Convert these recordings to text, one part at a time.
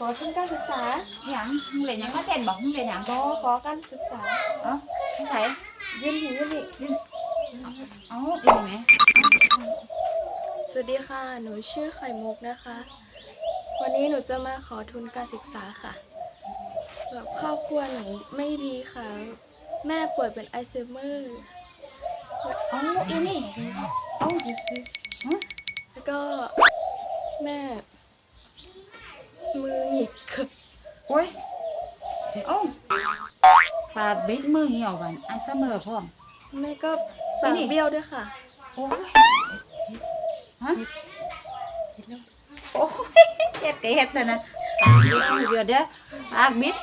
ขอทุนการศึกษาหยังมึงเล่นหยังก็เต้นบอกมึงเล่นหยังขอขอการศึกษาเอ้าไม่ใช่ยืนหิยืนหิเอ้าดีไหมสวัสดีค่ะ หนูชื่อไข่มุกนะคะ วันนี้หนูจะมาขอทุนการศึกษาค่ะแบบครอบครัวหนูไม่ดีค่ะ แม่ป่วยเป็นไอลไซเมอร์ เอ้าอีนี่เอ้าดูสิ ฮะ แล้วก็แม่ มือหงิกค่ะ โอ้ ยเอ้าปาดเบ็ดมือเหี่ยวกันไอ้เสมอพร้อมแม่ก็ปากนี่เบี้ยวด้วยค่ะ โอ้ยฮะโอ้ยเฮ็ดก็เฮ็ดซะนะปากเดียวเดี๋ยวเด้อปากบิด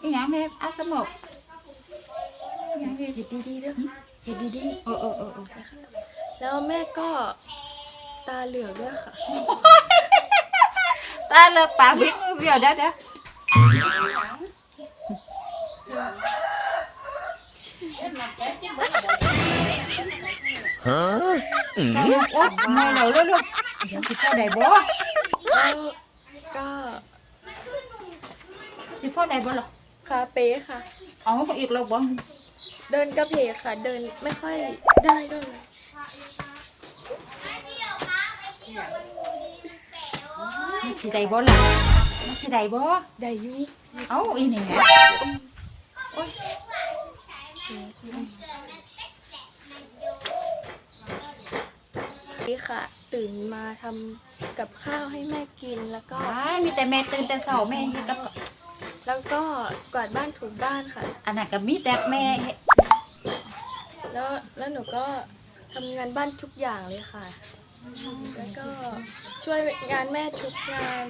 อีหยังแม่ไอ้เสมออีหยังเฮ็ดเห็ดดีๆด้วยเห็ดดีเออเออเออเออๆแล้วแม่ก็ตาเหลือกด้วยค่ะ ตาเลิกปากบิดมือ เดียวเด้อเด้อโอ๊ยไม่เหลาเลยลูกเดี๋ยวสิพ่อได้บ่แล้วก็สิพ่อได้บ่ล่ะคาเป๊ค่ะเอาอีกแล้วบ่เดินกระเพกค่ะ เดินไม่ค่อยได้ด้วยเลยมันสิได้บ่ล่ะ มันสิได้บ่ได้อยุเอาอีนี่แหละโอ้ยนี่ค่ะ ตื่นมาทำกับข้าวให้แม่กินแล้วก็อ้ายมีแต่แม่ตื่นแต่เช้าแม่เฮ็ดกับแล้วก็กวาดบ้านถูบ้านค่ะ อันนั้นก็มีแต่แม่เฮ็ดแล้วแล้วหนูก็ทำงานบ้านทุกอย่างเลยค่ะ แล้วก็ช่วยงานแม่ทุกงาน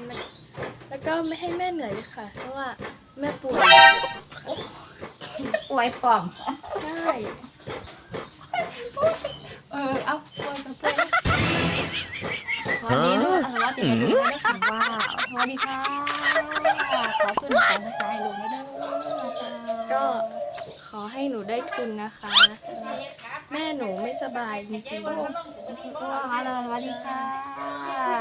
แล้วก็ไม่ให้แม่เหนื่อยเลยค่ะ เพราะว่าแม่ป่วยป่วยพร้อมใช่เออเอาป่วยกับป่วยวันนี้ลูกสวัสดีลูกนะคะว้าวสวัสดีค่ะขอขึ้นการศึกษาให้ลูกไม่ได้ค่ะก็ขอให้หนูได้ทุนนะคะแม่หนูไม่ สบายจริงๆว้าวเลยสวัสดีค่ะ